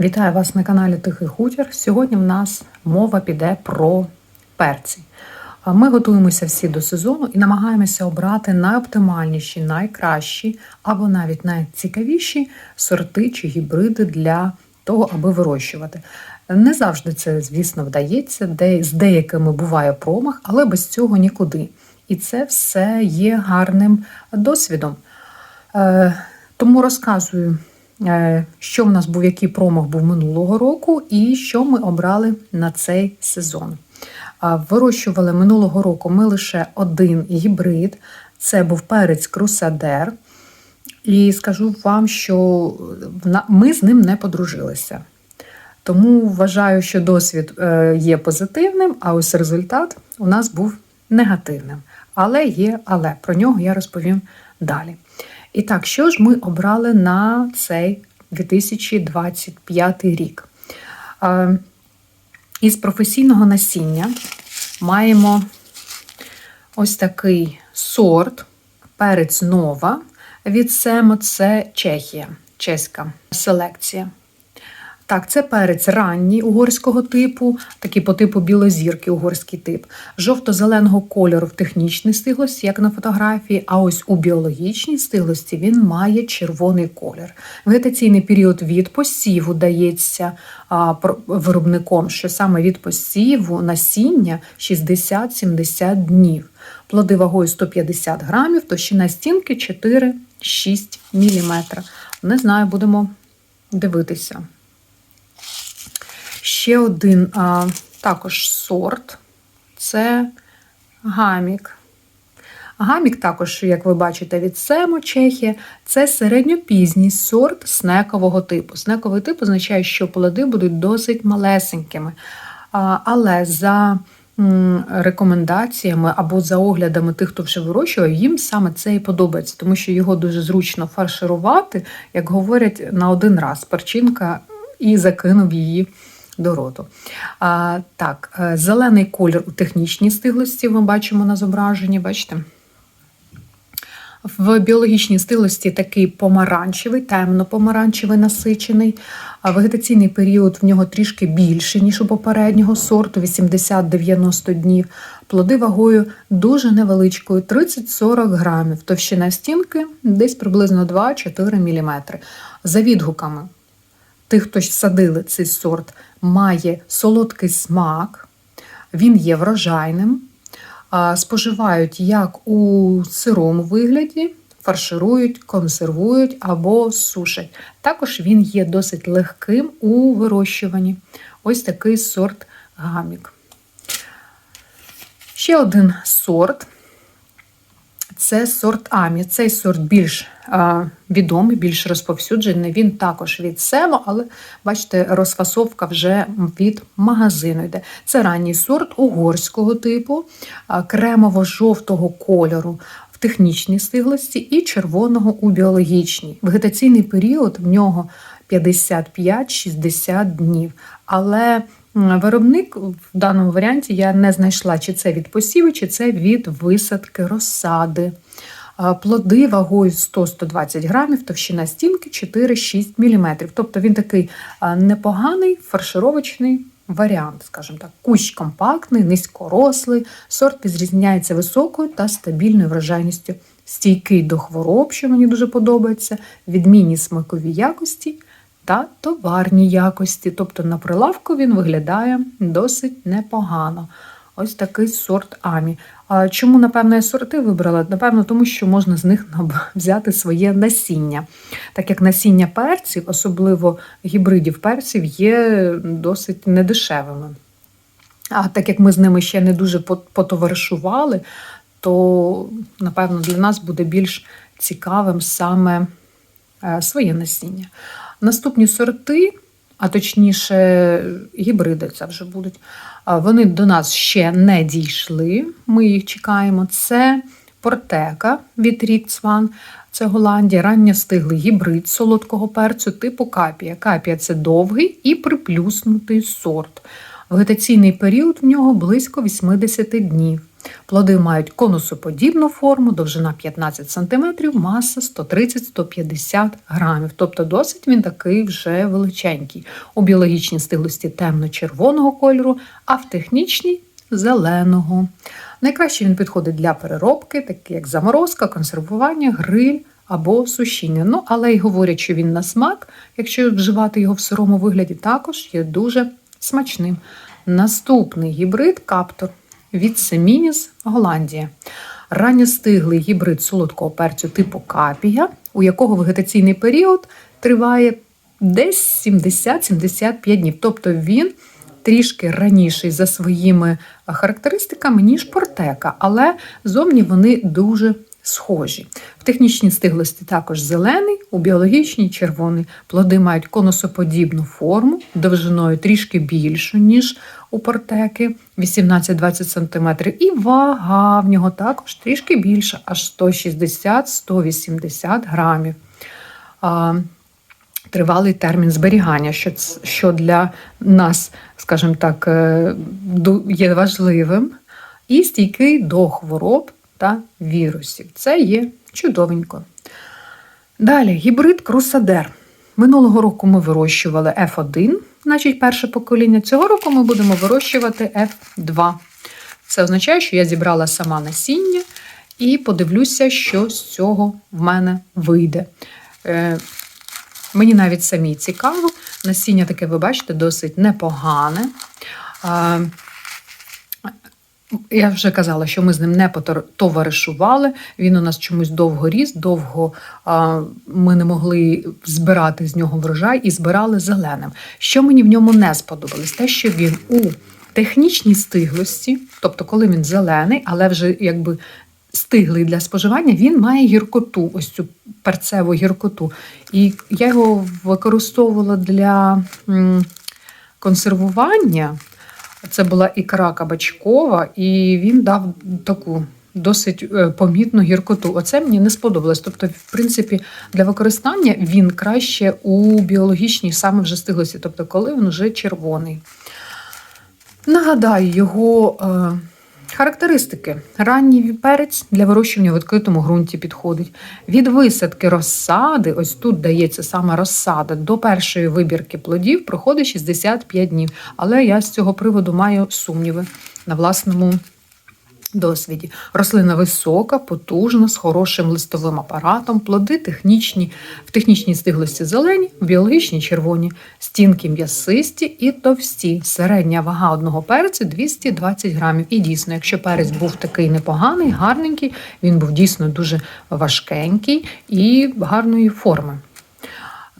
Вітаю вас на каналі Тихий Хутір. Сьогодні в нас мова піде про перці. Ми готуємося всі до сезону і намагаємося обрати найоптимальніші, найкращі або навіть найцікавіші сорти чи гібриди для того, аби вирощувати. Не завжди це, звісно, вдається, де з деякими буває промах, але без цього нікуди. І це все є гарним досвідом. Е, Тому розказую, що в нас був, який промах був минулого року, і що ми обрали на цей сезон. Вирощували минулого року ми лише один гібрид. Це був перець крусадер. І скажу вам, що ми з ним не подружилися. Тому вважаю, що досвід е, є позитивним, а ось результат у нас був негативним. Але є, але про нього я розповім далі. І так, що ж ми обрали на цей 2025 рік? Е, Із професійного насіння маємо ось такий сорт перець нова від Семо, це Чехія, чеська селекція. Так, це перець ранній угорського типу, такий по типу білозірки, угорський тип, жовто-зеленого кольору в технічній стиглості, як на фотографії, а ось у біологічній стиглості він має червоний колір. Вегетаційний період від посіву дається а, виробником, що саме від посіву насіння 60-70 днів. Плоди вагою 150 грамів, товщина стінки 4-6 мм. Не знаю, будемо дивитися. Ще один а, також сорт це гамік. Гамік також, як ви бачите, від Семо, Чехія, це середньопізній сорт снекового типу. Снековий тип означає, що плоди будуть досить малесенькими. Але за рекомендаціями або за оглядами тих, хто вже вирощує, їм саме це і подобається, тому що його дуже зручно фарширувати, як говорять, на один раз перчинка і закинув її до роту. А, так, е, зелений колір у технічній стиглості ми бачимо на зображенні, бачите? В біологічній стилості такий помаранчевий, темно-помаранчевий насичений. А Вегетаційний період в нього трішки більший, ніж у попереднього сорту 80-90 днів. Плоди вагою дуже невеличкою 30-40 грамів. Товщина стінки десь приблизно 2-4 мм. За відгуками тих, хто ж садили цей сорт, має солодкий смак, він є врожайним, споживають як у сирому вигляді, фарширують, консервують або сушать. Також він є досить легким у вирощуванні. Ось такий сорт гамік. Ще один сорт це сорт Амі. Цей сорт більш відомий, більш розповсюджений. Він також від Семо, але бачите, розфасовка вже від магазину йде. Це ранній сорт угорського типу, кремово-жовтого кольору технічній стиглості і червоного у біологічній. Вегетаційний період в нього 55-60 днів. Але виробник в даному варіанті я не знайшла, чи це від посіву, чи це від висадки розсади. Плоди вагою 100-120 грамів, товщина стінки 4-6 мм. Тобто він такий непоганий фаршировочний варіант, скажімо так. Кущ компактний, низькорослий, сорт відрізняється високою та стабільною врожайністю, стійкий до хвороб, що мені дуже подобається, відмінні смакові якості та товарні якості. Тобто на прилавку він виглядає досить непогано. Ось такий сорт Амі. А чому, напевно, я сорти вибрала? Напевно, тому що можна з них взяти своє насіння. Так як насіння перців, особливо гібридів перців, є досить недешевими. А так як ми з ними ще не дуже потоваришували, то, напевно, для нас буде більш цікавим саме е, своє насіння. Наступні сорти, а точніше, гібриди це вже будуть, вони до нас ще не дійшли. Ми їх чекаємо. Це портека від Рікцван, це Голландія, ранньостиглий гібрид солодкого перцю типу капія. Капія це довгий і приплюснутий сорт. Вегетаційний період в нього близько 80 днів. Плоди мають конусоподібну форму, довжина 15 см, маса 130-150 грамів. Тобто досить він такий вже величенький. У біологічній стиглості темно-червоного кольору, а в технічній зеленого. Найкраще він підходить для переробки, такі як заморозка, консервування, гриль або сушіння. Ну, але й говорять, що він на смак, якщо вживати його в сирому вигляді, також є дуже смачним. Наступний гібрид каптор від Семініс Голландія. Ранньостиглий гібрид солодкого перцю типу капія, у якого вегетаційний період триває десь 70-75 днів. Тобто він трішки раніший за своїми характеристиками, ніж портека, але зовні вони дуже схожі. В технічній стиглості також зелений, у біологічній червоний. Плоди мають конусоподібну форму, довжиною трішки більшу, ніж у портеки 18-20 см. І вага в нього також трішки більша, аж 160-180 грамів. Тривалий термін зберігання, що, що для нас, скажімо так, е, є важливим, і стійкий до хвороб та вірусів. Це є чудовенько. Далі гібрид Крусадер. Минулого року ми вирощували F1, значить перше покоління. Цього року ми будемо вирощувати F2. Це означає, що я зібрала сама насіння і подивлюся, що з цього в мене вийде. Е, Мені навіть самі цікаво. Насіння таке, ви бачите, досить непогане. А, Я вже казала, що ми з ним не товаришували. Він у нас чомусь довго ріс, довго а, ми не могли збирати з нього врожай і збирали зеленим. Що мені в ньому не сподобалось? Те, що він у технічній стиглості, тобто коли він зелений, але вже якби стиглий для споживання, він має гіркоту, ось цю перцеву гіркоту. І я його використовувала для консервування. Це була ікра кабачкова, і він дав таку досить е, помітну гіркоту. Оце мені не сподобалось. Тобто, в принципі, для використання він краще у біологічній саме вже стиглості, тобто, коли він вже червоний. Нагадаю, його е, характеристики. Ранній перець для вирощування в відкритому ґрунті підходить. Від висадки розсади, ось тут дається саме розсада, до першої вибірки плодів проходить 65 днів. Але я з цього приводу маю сумніви на власному досвіді. Рослина висока, потужна, з хорошим листовим апаратом, плоди технічні, в технічній стиглості зелені, в біологічній червоні, стінки м'ясисті і товсті. Середня вага одного перцю 220 грамів. І дійсно, якщо перець був такий непоганий, гарненький, він був дійсно дуже важкенький і гарної форми.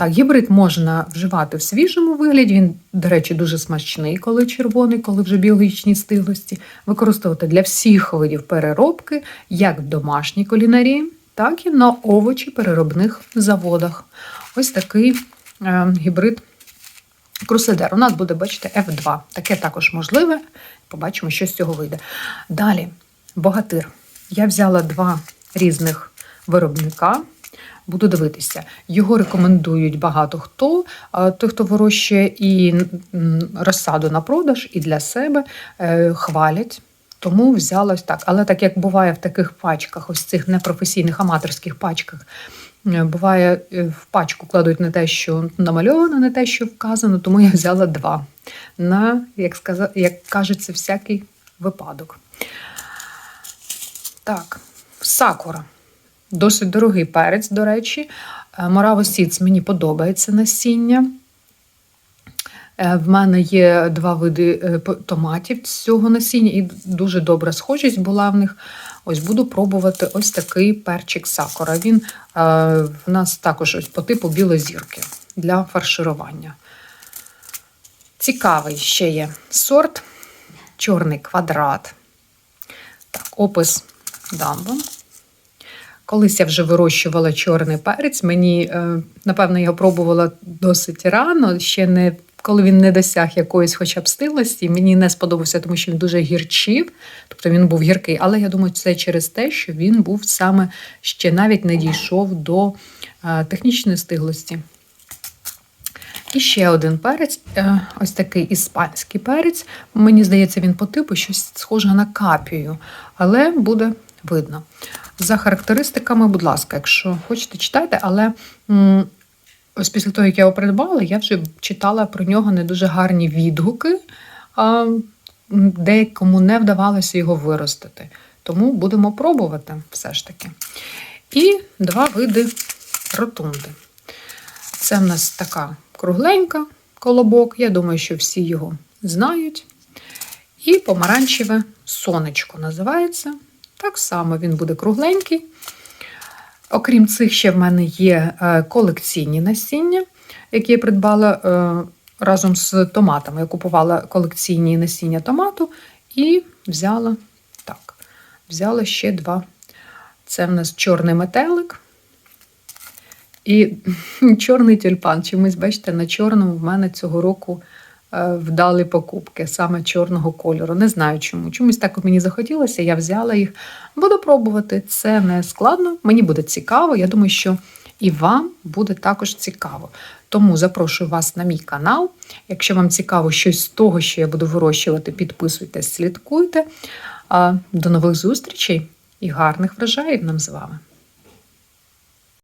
Так, гібрид можна вживати в свіжому вигляді. Він, до речі, дуже смачний, коли червоний, коли вже біологічні стиглості. Використовувати для всіх видів переробки, як в домашній кулінарії, так і на овочі переробних заводах. Ось такий е, гібрид Круседер. У нас буде, бачите, F2. Таке також можливе. Побачимо, що з цього вийде. Далі, богатир. Я взяла два різних виробника. Буду дивитися. Його рекомендують багато хто. Той, хто вирощує і розсаду на продаж, і для себе е, хвалять. Тому взяла ось так. Але так як буває в таких пачках, ось цих непрофесійних аматорських пачках, е, буває е, в пачку кладуть не те, що намальовано, не те, що вказано, тому я взяла два. На, як, сказа, як кажеться, всякий випадок. Так, сакура. Досить дорогий перець, до речі. Мораво Сіц мені подобається насіння. Е, В мене є два види е, томатів з цього насіння, і дуже добра схожість була в них. Ось буду пробувати ось такий перчик сакура. Він е, в нас також ось по типу білозірки для фарширування. Цікавий ще є сорт, чорний квадрат. Так, опис дам вам. Колись я вже вирощувала чорний перець. Мені, е, напевно, його пробувала досить рано, ще не коли він не досяг якоїсь хоча б стилості. Мені не сподобався, тому що він дуже гірчив, тобто він був гіркий. Але я думаю, це через те, що він був саме ще навіть не дійшов до е, технічної стиглості. І ще один перець, е, ось такий іспанський перець. Мені здається, він по типу щось схоже на капію, але буде видно. За характеристиками, будь ласка, якщо хочете, читайте, але ось після того, як я його придбала, я вже читала про нього не дуже гарні відгуки, деякому не вдавалося його виростити. Тому будемо пробувати все ж таки. І два види ротунди. Це в нас така кругленька колобок. Я думаю, що всі його знають. І помаранчеве сонечко називається. Так само він буде кругленький. Окрім цих, ще в мене є е, колекційні насіння, які я придбала е, разом з томатами. Я купувала колекційні насіння томату і взяла так, взяла ще два. Це в нас чорний метелик. І чорний тюльпан. Чомусь, бачите, на чорному в мене цього року вдали покупки саме чорного кольору. Не знаю чому. Чомусь так мені захотілося, я взяла їх. Буду пробувати. Це не складно, мені буде цікаво. Я думаю, що і вам буде також цікаво. Тому запрошую вас на мій канал. Якщо вам цікаво щось з того, що я буду вирощувати, підписуйтесь, слідкуйте. До нових зустрічей і гарних врожаїв нам з вами!